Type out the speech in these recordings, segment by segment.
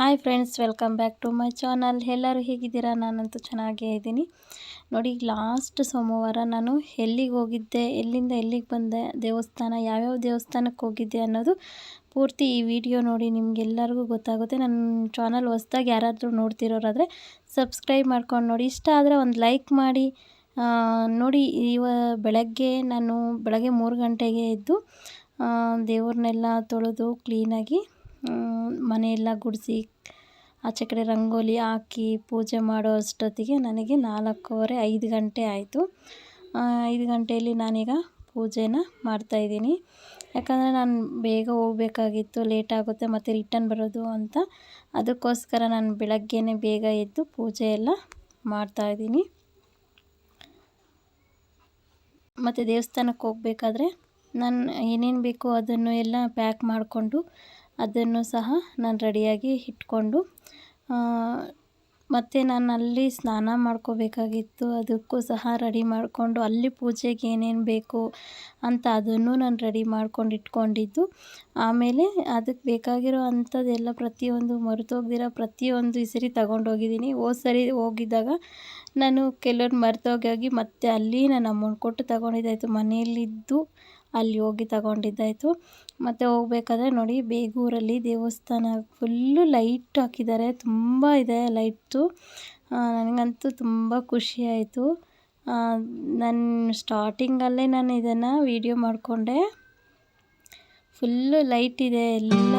Hi friends, welcome back to my channel. ಎಲ್ಲರೂ ಹೇಗಿದ್ದೀರಾ? ನಾನಂತೂ ಚೆನ್ನಾಗೇ ಇದ್ದೀನಿ. ನೋಡಿ, ಲಾಸ್ಟ್ ಸೋಮವಾರ ನಾನು ಎಲ್ಲಿಗೆ ಹೋಗಿದ್ದೆ, ಎಲ್ಲಿಂದ ಎಲ್ಲಿಗೆ ಬಂದೆ, ದೇವಸ್ಥಾನ, ಯಾವ್ಯಾವ ದೇವಸ್ಥಾನಕ್ಕೆ ಹೋಗಿದ್ದೆ ಅನ್ನೋದು ಪೂರ್ತಿ ಈ ವಿಡಿಯೋ ನೋಡಿ ನಿಮಗೆಲ್ಲರಿಗೂ ಗೊತ್ತಾಗುತ್ತೆ. ನನ್ನ ಚಾನಲ್ ಹೊಸ್ದಾಗಿ ಯಾರಾದರೂ ನೋಡ್ತಿರೋರಾದರೆ ಸಬ್ಸ್ಕ್ರೈಬ್ ಮಾಡ್ಕೊಂಡು ನೋಡಿ. ಇಷ್ಟ ಆದರೆ ಒಂದು ಲೈಕ್ ಮಾಡಿ. ನೋಡಿ, ಇವ ಬೆಳಗ್ಗೆ ನಾನು ಬೆಳಗ್ಗೆ ಮೂರು ಗಂಟೆಗೆ ಎದ್ದು ದೇವ್ರನ್ನೆಲ್ಲ ತೊಳೆದು ಕ್ಲೀನಾಗಿ ಮನೆಯೆಲ್ಲ ಗುಡಿಸಿ ಆಚೆ ಕಡೆ ರಂಗೋಲಿ ಹಾಕಿ ಪೂಜೆ ಮಾಡೋ ಅಷ್ಟೊತ್ತಿಗೆ ನನಗೆ ನಾಲ್ಕೂವರೆ, ಐದು ಗಂಟೆ ಆಯಿತು. ಐದು ಗಂಟೆಯಲ್ಲಿ ನಾನೀಗ ಪೂಜೆನ ಮಾಡ್ತಾಯಿದ್ದೀನಿ ಯಾಕಂದರೆ ನಾನು ಬೇಗ ಹೋಗಬೇಕಾಗಿತ್ತು, ಲೇಟ್ ಆಗುತ್ತೆ, ಮತ್ತು ರಿಟರ್ನ್ ಬರೋದು ಅಂತ. ಅದಕ್ಕೋಸ್ಕರ ನಾನು ಬೆಳಗ್ಗೆನೇ ಬೇಗ ಎದ್ದು ಪೂಜೆ ಎಲ್ಲ ಮಾಡ್ತಾಯಿದ್ದೀನಿ ಮತ್ತು ದೇವಸ್ಥಾನಕ್ಕೆ ಹೋಗಬೇಕಾದ್ರೆ ನಾನು ಏನೇನು ಬೇಕೋ ಅದನ್ನು ಎಲ್ಲ ಪ್ಯಾಕ್ ಮಾಡಿಕೊಂಡು ಅದನ್ನು ಸಹ ನಾನು ರೆಡಿಯಾಗಿ ಇಟ್ಕೊಂಡು ಮತ್ತು ನಾನು ಅಲ್ಲಿ ಸ್ನಾನ ಮಾಡ್ಕೋಬೇಕಾಗಿತ್ತು. ಅದಕ್ಕೂ ಸಹ ರೆಡಿ ಮಾಡಿಕೊಂಡು, ಅಲ್ಲಿ ಪೂಜೆಗೆ ಏನೇನು ಬೇಕು ಅಂತ ಅದನ್ನು ನಾನು ರೆಡಿ ಮಾಡ್ಕೊಂಡು ಇಟ್ಕೊಂಡಿದ್ದು. ಆಮೇಲೆ ಅದಕ್ಕೆ ಬೇಕಾಗಿರೋ ಅಂಥದ್ದೆಲ್ಲ ಪ್ರತಿಯೊಂದು ಮರೆತೋಗ್ದಿರೋ ಪ್ರತಿಯೊಂದು ಈ ಸರಿ ತಗೊಂಡೋಗಿದ್ದೀನಿ. ಹೋದ ಸರಿ ಹೋಗಿದ್ದಾಗ ನಾನು ಕೆಲವ್ರು ಮರೆತೋಗಿ, ಮತ್ತೆ ಅಲ್ಲಿ ನಾನು ಅಮೌಂಟ್ ಕೊಟ್ಟು ತಗೊಂಡಿದ್ದಾಯಿತು. ಮನೆಯಲ್ಲಿದ್ದು ಅಲ್ಲಿ ಹೋಗಿ ತಗೊಂಡಿದ್ದಾಯಿತು. ಮತ್ತು ಹೋಗ್ಬೇಕಾದ್ರೆ ನೋಡಿ ಬೇಗೂರಲ್ಲಿ ದೇವಸ್ಥಾನ ಫುಲ್ಲು ಲೈಟ್ ಹಾಕಿದ್ದಾರೆ. ತುಂಬ ಇದೆ ಲೈಟು ನನಗಂತೂ ತುಂಬ ಖುಷಿ ಆಯಿತು. ನಾನು ಸ್ಟಾರ್ಟಿಂಗಲ್ಲೇ ನಾನು ಇದನ್ನು ವೀಡಿಯೋ ಮಾಡಿಕೊಂಡೆ. ಫುಲ್ಲು ಲೈಟ್ ಇದೆ, ಎಲ್ಲ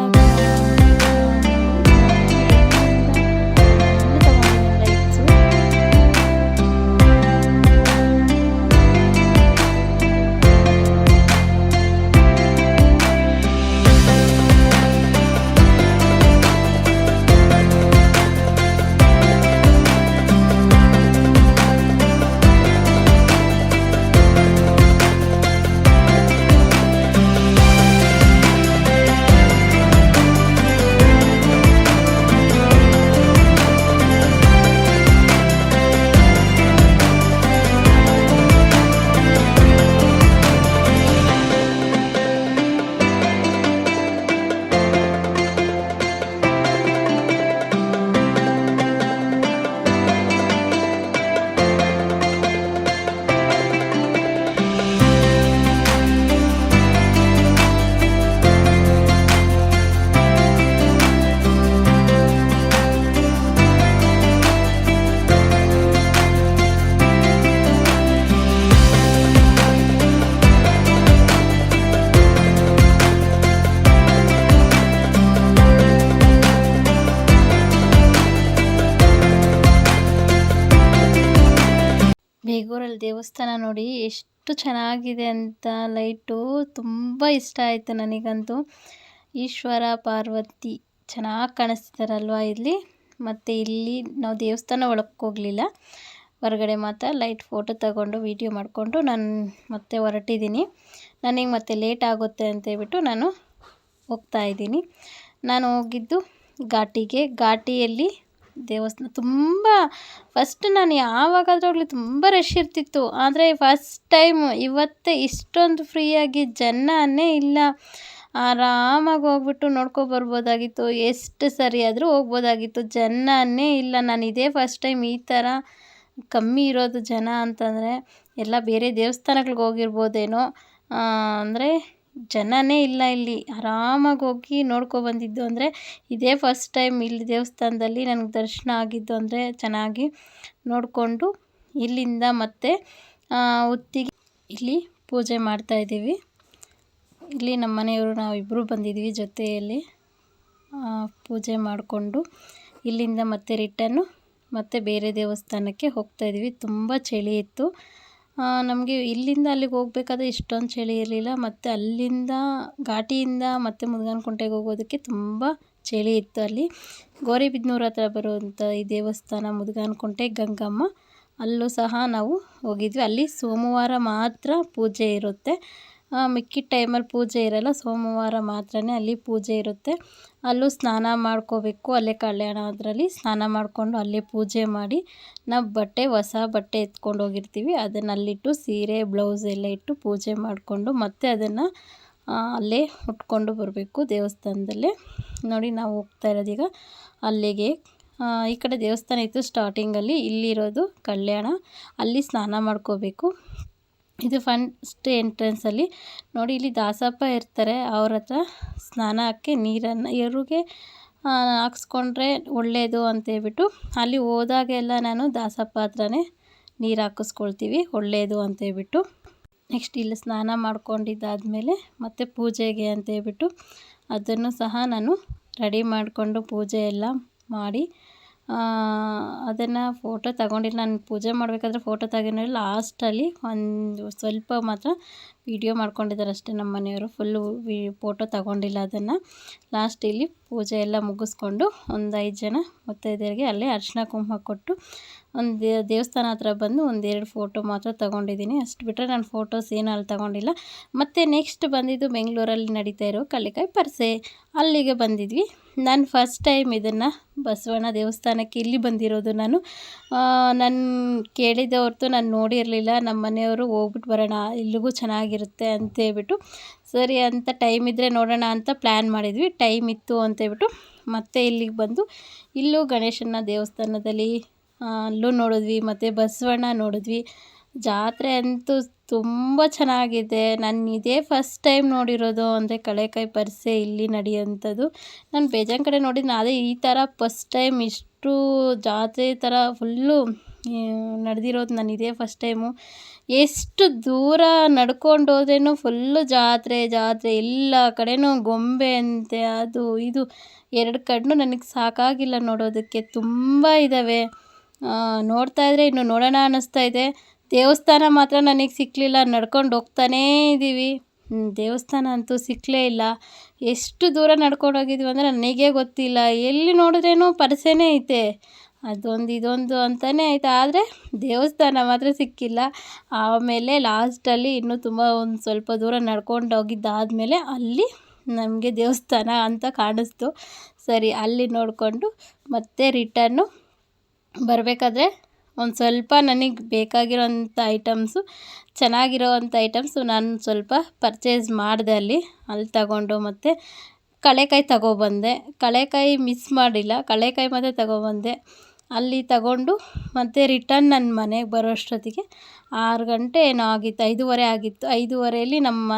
ಬೇಗೂರಲ್ಲಿ ದೇವಸ್ಥಾನ ನೋಡಿ ಎಷ್ಟು ಚೆನ್ನಾಗಿದೆ ಅಂತ ಲೈಟು ತುಂಬ ಇಷ್ಟ ಆಯಿತು ನನಗಂತೂ. ಈಶ್ವರ, ಪಾರ್ವತಿ ಚೆನ್ನಾಗಿ ಕಾಣಿಸ್ತಿದಾರಲ್ವಾ ಇಲ್ಲಿ? ಮತ್ತು ಇಲ್ಲಿ ನಾವು ದೇವಸ್ಥಾನ ಒಳಕ್ಕೆ ಹೋಗಲಿಲ್ಲ. ಹೊರಗಡೆ ಮಾತ್ರ ಲೈಟ್ ಫೋಟೋ ತಗೊಂಡು ವೀಡಿಯೋ ಮಾಡಿಕೊಂಡು ನಾನು ಮತ್ತೆ ಹೊರಟಿದ್ದೀನಿ. ನನಗೆ ಮತ್ತೆ ಲೇಟ್ ಆಗುತ್ತೆ ಅಂತ ಹೇಳ್ಬಿಟ್ಟು ನಾನು ಹೋಗ್ತಾ ಇದ್ದೀನಿ. ನಾನು ಹೋಗಿದ್ದು ಘಾಟಿಗೆ. ಘಾಟಿಯಲ್ಲಿ ದೇವಸ್ಥಾನ ತುಂಬ ಫಸ್ಟ್ ನಾನು ಯಾವಾಗಾದರೂ ಹೋಗಲಿ ತುಂಬ ರಶ್ ಇರ್ತಿತ್ತು. ಆದರೆ ಫಸ್ಟ್ ಟೈಮ್ ಇವತ್ತೇ ಇಷ್ಟೊಂದು ಫ್ರೀಯಾಗಿ ಜನನೇ ಇಲ್ಲ. ಆರಾಮಾಗಿ ಹೋಗ್ಬಿಟ್ಟು ನೋಡ್ಕೊಬರ್ಬೋದಾಗಿತ್ತು ಎಷ್ಟು ಸರಿ ಆದರೂ ಹೋಗ್ಬೋದಾಗಿತ್ತು. ಜನನೇ ಇಲ್ಲ. ನಾನು ಇದೇ ಫಸ್ಟ್ ಟೈಮ್ ಈ ಥರ ಕಮ್ಮಿ ಇರೋದು ಜನ ಅಂತಂದರೆ, ಎಲ್ಲ ಬೇರೆ ದೇವಸ್ಥಾನಗಳ್ಗೆ ಹೋಗಿರ್ಬೋದೇನೋ ಅಂದರೆ ಜನನೇ ಇಲ್ಲ ಇಲ್ಲಿ. ಆರಾಮಾಗಿ ಹೋಗಿ ನೋಡ್ಕೊ ಬಂದಿದ್ದು ಅಂದರೆ ಇದೇ ಫಸ್ಟ್ ಟೈಮ್ ಇಲ್ಲಿ ದೇವಸ್ಥಾನದಲ್ಲಿ ನನಗೆ ದರ್ಶನ ಆಗಿದ್ದು ಅಂದರೆ ಚೆನ್ನಾಗಿ ನೋಡಿಕೊಂಡು ಇಲ್ಲಿಂದ ಮತ್ತೆ ಹೊತ್ತಿಗೆ ಇಲ್ಲಿ ಪೂಜೆ ಮಾಡ್ತಾಯಿದ್ದೀವಿ ಇಲ್ಲಿ ನಮ್ಮ ಮನೆಯವರು ನಾವಿಬ್ಬರು ಬಂದಿದ್ದೀವಿ ಜೊತೆಯಲ್ಲಿ ಪೂಜೆ ಮಾಡಿಕೊಂಡು ಇಲ್ಲಿಂದ ಮತ್ತೆ ರಿಟರ್ನು ಮತ್ತೆ ಬೇರೆ ದೇವಸ್ಥಾನಕ್ಕೆ ಹೋಗ್ತಾಯಿದ್ದೀವಿ ತುಂಬ ಚಳಿ ಇತ್ತು. ನಮಗೆ ಇಲ್ಲಿಂದ ಅಲ್ಲಿಗೆ ಹೋಗ್ಬೇಕಾದ್ರೆ ಇಷ್ಟೊಂದು ಚಳಿ ಇರಲಿಲ್ಲ, ಮತ್ತು ಅಲ್ಲಿಂದ ಘಾಟಿಯಿಂದ ಮತ್ತೆ ಮುದ್ಗನಕುಂಟೆಗೆ ಹೋಗೋದಕ್ಕೆ ತುಂಬ ಚಳಿ ಇತ್ತು ಅಲ್ಲಿ. ಗೌರಿಬಿದನೂರು ಹತ್ರ ಬರುವಂಥ ಈ ದೇವಸ್ಥಾನ ಮುದ್ಗನಕುಂಟೆ, ಗಂಗಮ್ಮ, ಅಲ್ಲೂ ಸಹ ನಾವು ಹೋಗಿದ್ವಿ. ಅಲ್ಲಿ ಸೋಮವಾರ ಮಾತ್ರ ಪೂಜೆ ಇರುತ್ತೆ. ಮಿಕ್ಕಿದ ಟೈಮಲ್ಲಿ ಪೂಜೆ ಇರಲ್ಲ, ಸೋಮವಾರ ಮಾತ್ರನೇ ಅಲ್ಲಿ ಪೂಜೆ ಇರುತ್ತೆ. ಅಲ್ಲೂ ಸ್ನಾನ ಮಾಡ್ಕೋಬೇಕು, ಅಲ್ಲೇ ಕಲ್ಯಾಣ ಅದರಲ್ಲಿ ಸ್ನಾನ ಮಾಡಿಕೊಂಡು ಅಲ್ಲೇ ಪೂಜೆ ಮಾಡಿ ನಾವು ಬಟ್ಟೆ, ಹೊಸ ಬಟ್ಟೆ ಎತ್ಕೊಂಡು ಹೋಗಿರ್ತೀವಿ. ಅದನ್ನು ಅಲ್ಲಿಟ್ಟು ಸೀರೆ, ಬ್ಲೌಸ್ ಎಲ್ಲ ಇಟ್ಟು ಪೂಜೆ ಮಾಡಿಕೊಂಡು ಮತ್ತೆ ಅದನ್ನು ಅಲ್ಲೇ ಉಟ್ಕೊಂಡು ಬರಬೇಕು ದೇವಸ್ಥಾನದಲ್ಲೇ. ನೋಡಿ ನಾವು ಹೋಗ್ತಾ ಇರೋದೀಗ ಅಲ್ಲಿಗೆ. ಈ ಕಡೆ ದೇವಸ್ಥಾನ ಇತ್ತು ಸ್ಟಾರ್ಟಿಂಗಲ್ಲಿ ಇಲ್ಲಿರೋದು ಕಲ್ಯಾಣ. ಅಲ್ಲಿ ಸ್ನಾನ ಮಾಡ್ಕೋಬೇಕು. ಇದು ಫಸ್ಟ್ ಎಂಟ್ರೆನ್ಸಲ್ಲಿ ನೋಡಿ, ಇಲ್ಲಿ ದಾಸಪ್ಪ ಇರ್ತಾರೆ. ಅವ್ರ ಹತ್ರ ಸ್ನಾನಕ್ಕೆ ನೀರನ್ನು ಎರುಗೆ ಹಾಕ್ಸ್ಕೊಂಡ್ರೆ ಒಳ್ಳೆಯದು ಅಂತೇಳ್ಬಿಟ್ಟು ಅಲ್ಲಿ ಹೋದಾಗೆಲ್ಲ ನಾನು ದಾಸಪ್ಪ ಹತ್ರನೇ ನೀರು ಹಾಕಿಸ್ಕೊಳ್ತೀವಿ ಒಳ್ಳೆಯದು ಅಂತೇಳ್ಬಿಟ್ಟು ನೆಕ್ಸ್ಟ್ ಇಲ್ಲಿ ಸ್ನಾನ ಮಾಡ್ಕೊಂಡಿದ್ದಾದಮೇಲೆ ಮತ್ತು ಪೂಜೆಗೆ ಅಂತೇಳ್ಬಿಟ್ಟು ಅದನ್ನು ಸಹ ನಾನು ರೆಡಿ ಮಾಡಿಕೊಂಡು ಪೂಜೆ ಎಲ್ಲ ಮಾಡಿ ಅದನ್ನು ಫೋಟೋ ತಗೊಂಡಿಲ್ಲ. ನಾನು ಪೂಜೆ ಮಾಡಬೇಕಾದ್ರೆ ಫೋಟೋ ತಗೊಂಡಿಲ್ಲ ಲಾಸ್ಟಲ್ಲಿ ಒಂದು ಸ್ವಲ್ಪ ಮಾತ್ರ ವೀಡಿಯೋ ಮಾಡ್ಕೊಂಡಿದ್ದಾರೆ ಅಷ್ಟೇ ನಮ್ಮ ಮನೆಯವರು. ಫುಲ್ಲು ವಿ ಫೋಟೋ ತಗೊಂಡಿಲ್ಲ ಅದನ್ನು. ಲಾಸ್ಟ್ ಇಲ್ಲಿ ಪೂಜೆ ಎಲ್ಲ ಮುಗಿಸ್ಕೊಂಡು ಒಂದು ಐದು ಜನ ಮುತ್ತೈದೆಯರಿಗೆ ಅಲ್ಲೇ ಅರ್ಶಿನ ಕುಂಕುಮ ಕೊಟ್ಟು ಒಂದು ದೇವಸ್ಥಾನ ಹತ್ರ ಬಂದು ಒಂದೆರಡು ಫೋಟೋ ಮಾತ್ರ ತೊಗೊಂಡಿದ್ದೀನಿ. ಅಷ್ಟು ಬಿಟ್ಟರೆ ನಾನು ಫೋಟೋಸ್ ಏನೂ ಅಲ್ಲಿ ತೊಗೊಂಡಿಲ್ಲ. ಮತ್ತು ನೆಕ್ಸ್ಟ್ ಬಂದಿದ್ದು ಬೆಂಗಳೂರಲ್ಲಿ ನಡೀತಾ ಇರೋ ಕಳ್ಳಿಕಾಯಿ ಪರಿಸೆ. ಅಲ್ಲಿಗೆ ಬಂದಿದ್ವಿ. ನಾನು ಫಸ್ಟ್ ಟೈಮ್ ಇದನ್ನು ಬಸವಣ್ಣ ದೇವಸ್ಥಾನಕ್ಕೆ ಇಲ್ಲಿ ಬಂದಿರೋದು ನಾನು. ನಾನು ಕೇಳಿದ್ದೆ ಹೊರ್ತು ನಾನು ನೋಡಿರಲಿಲ್ಲ. ನಮ್ಮ ಮನೆಯವರು ಹೋಗ್ಬಿಟ್ಟು ಬರೋಣ, ಇಲ್ಲಿಗೂ ಚೆನ್ನಾಗಿರುತ್ತೆ ಅಂತೇಳ್ಬಿಟ್ಟು ಸರಿ ಅಂತ ಟೈಮ್ ಇದ್ದರೆ ನೋಡೋಣ ಅಂತ ಪ್ಲ್ಯಾನ್ ಮಾಡಿದ್ವಿ. ಟೈಮ್ ಇತ್ತು ಅಂತೇಳ್ಬಿಟ್ಟು ಮತ್ತೆ ಇಲ್ಲಿಗೆ ಬಂದು, ಇಲ್ಲೂ ಗಣೇಶನ ದೇವಸ್ಥಾನದಲ್ಲಿ ಅಲ್ಲೂ ನೋಡಿದ್ವಿ, ಮತ್ತು ಬಸವಣ್ಣ ನೋಡಿದ್ವಿ. ಜಾತ್ರೆ ಅಂತೂ ತುಂಬ ಚೆನ್ನಾಗಿದೆ. ನಾನು ಇದೇ ಫಸ್ಟ್ ಟೈಮ್ ನೋಡಿರೋದು ಅಂದರೆ ಕಳೆಕಾಯಿ ಪರಿಸೆ ಇಲ್ಲಿ ನಡೆಯೋಂಥದ್ದು ನಾನು ಬೇಜಾನ್ ಕಡೆ ನೋಡಿದ್ದೀನಿ ಅದೇ ಈ ಥರ ಫಸ್ಟ್ ಟೈಮ್ ಇಷ್ಟು ಜಾತ್ರೆ ಥರ ಫುಲ್ಲು ನಡೆದಿರೋದು ನಾನು ಇದೇ ಫಸ್ಟ್ ಟೈಮು ಎಷ್ಟು ದೂರ ನಡ್ಕೊಂಡು ಹೋದ್ರೇನು ಫುಲ್ಲು ಜಾತ್ರೆ ಜಾತ್ರೆ ಎಲ್ಲ ಕಡೆನೂ ಗೊಂಬೆ ಅಂತೆ, ಅದು, ಇದು ಎರಡು ಕಣ್ಣು ನನಗೆ ಸಾಕಾಗಿಲ್ಲ ನೋಡೋದಕ್ಕೆ. ತುಂಬ ಇದ್ದಾವೆ ನೋಡ್ತಾ ಇದ್ದರೆ ಇನ್ನು ನೋಡೋಣ ಅನ್ನಿಸ್ತಾ ಇದೆ. ದೇವಸ್ಥಾನ ಮಾತ್ರ ನನಗೆ ಸಿಕ್ಕಲಿಲ್ಲ ನಡ್ಕೊಂಡು ಹೋಗ್ತಾನೇ ಇದ್ದೀವಿ ದೇವಸ್ಥಾನ ಅಂತೂ ಸಿಕ್ಕಲೇ ಇಲ್ಲ. ಎಷ್ಟು ದೂರ ನಡ್ಕೊಂಡು ಹೋಗಿದ್ವಿ ಅಂದರೆ ನನಗೆ ಗೊತ್ತಿಲ್ಲ. ಎಲ್ಲಿ ನೋಡಿದ್ರೇನು ಪರಿಸೆನೇ ಐತೆ. ಅದೊಂದು ಇದೊಂದು ಅಂತಲೇ ಐತೆ. ಆದರೆ ದೇವಸ್ಥಾನ ಮಾತ್ರ ಸಿಕ್ಕಿಲ್ಲ. ಆಮೇಲೆ ಲಾಸ್ಟಲ್ಲಿ ಇನ್ನೂ ತುಂಬ ಒಂದು ಸ್ವಲ್ಪ ದೂರ ನಡ್ಕೊಂಡು ಹೋಗಿದ್ದಾದಮೇಲೆ ಅಲ್ಲಿ ನಮಗೆ ದೇವಸ್ಥಾನ ಅಂತ ಕಾಣಿಸ್ತು. ಸರಿ, ಅಲ್ಲಿ ನೋಡಿಕೊಂಡು ಮತ್ತೆ ರಿಟರ್ನು ಬರಬೇಕಾದ್ರೆ ಒಂದು ಸ್ವಲ್ಪ ನನಗೆ ಬೇಕಾಗಿರೋಂಥ ಐಟಮ್ಸು ಚೆನ್ನಾಗಿರೋವಂಥ ಐಟಮ್ಸು ನಾನು ಸ್ವಲ್ಪ ಪರ್ಚೇಸ್ ಮಾಡಿದೆ ಅಲ್ಲಿ. ಅಲ್ಲಿ ತಗೊಂಡು ಮತ್ತು ಕಳೆಕಾಯಿ ತಗೊಬಂದೆ. ಕಳೆಕಾಯಿ ಮಿಸ್ ಮಾಡಿಲ್ಲ. ಕಳೆಕಾಯಿ ಮಾತ್ರ ತಗೊಬಂದೆ. ಅಲ್ಲಿ ತಗೊಂಡು ಮತ್ತು ರಿಟರ್ನ್ ನನ್ನ ಮನೆಗೆ ಬರೋ ಅಷ್ಟೊತ್ತಿಗೆ ಆರು ಗಂಟೆ ಏನೋ ಆಗಿತ್ತು. ಐದೂವರೆ ಆಗಿತ್ತು. ಐದೂವರೆಯಲ್ಲಿ ನಮ್ಮ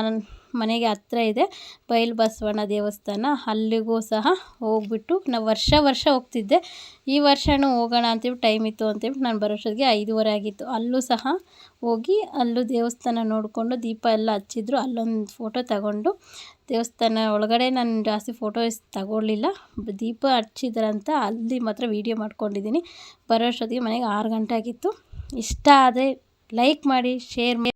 ಮನೆಗೆ ಹತ್ರ ಇದೆ. ಬಯಲು ಬಸವಣ್ಣ ದೇವಸ್ಥಾನ. ಅಲ್ಲಿಗೂ ಸಹ ಹೋಗ್ಬಿಟ್ಟು ನಾವು ವರ್ಷ ವರ್ಷ ಹೋಗ್ತಿದ್ದೆ. ಈ ವರ್ಷವೂ ಹೋಗೋಣ ಅಂತೇಳಿ ಟೈಮ್ ಇತ್ತು ಅಂತೇಳಿ ನಾನು ಬರೋಷ್ಟೊತ್ತಿಗೆ ಐದುವರೆ ಆಗಿತ್ತು. ಅಲ್ಲೂ ಸಹ ಹೋಗಿ ಅಲ್ಲೂ ದೇವಸ್ಥಾನ ನೋಡಿಕೊಂಡು ದೀಪ ಎಲ್ಲ ಹಚ್ಚಿದ್ರು. ಅಲ್ಲೊಂದು ಫೋಟೋ ತಗೊಂಡು ದೇವಸ್ಥಾನ ಒಳಗಡೆ ನಾನು ಜಾಸ್ತಿ ಫೋಟೋಸ್ ತಗೊಳ್ಳಿಲ್ಲ. ದೀಪ ಹಚ್ಚಿದ್ರಂತ ಅಲ್ಲಿ ಮಾತ್ರ ವೀಡಿಯೋ ಮಾಡ್ಕೊಂಡಿದ್ದೀನಿ. ಬರೋ ಅಷ್ಟೊತ್ತಿಗೆ ಮನೆಗೆ ಆರು ಗಂಟೆ ಆಗಿತ್ತು. ಇಷ್ಟ ಆದರೆ ಲೈಕ್ ಮಾಡಿ ಶೇರ್ ಮಾಡಿ.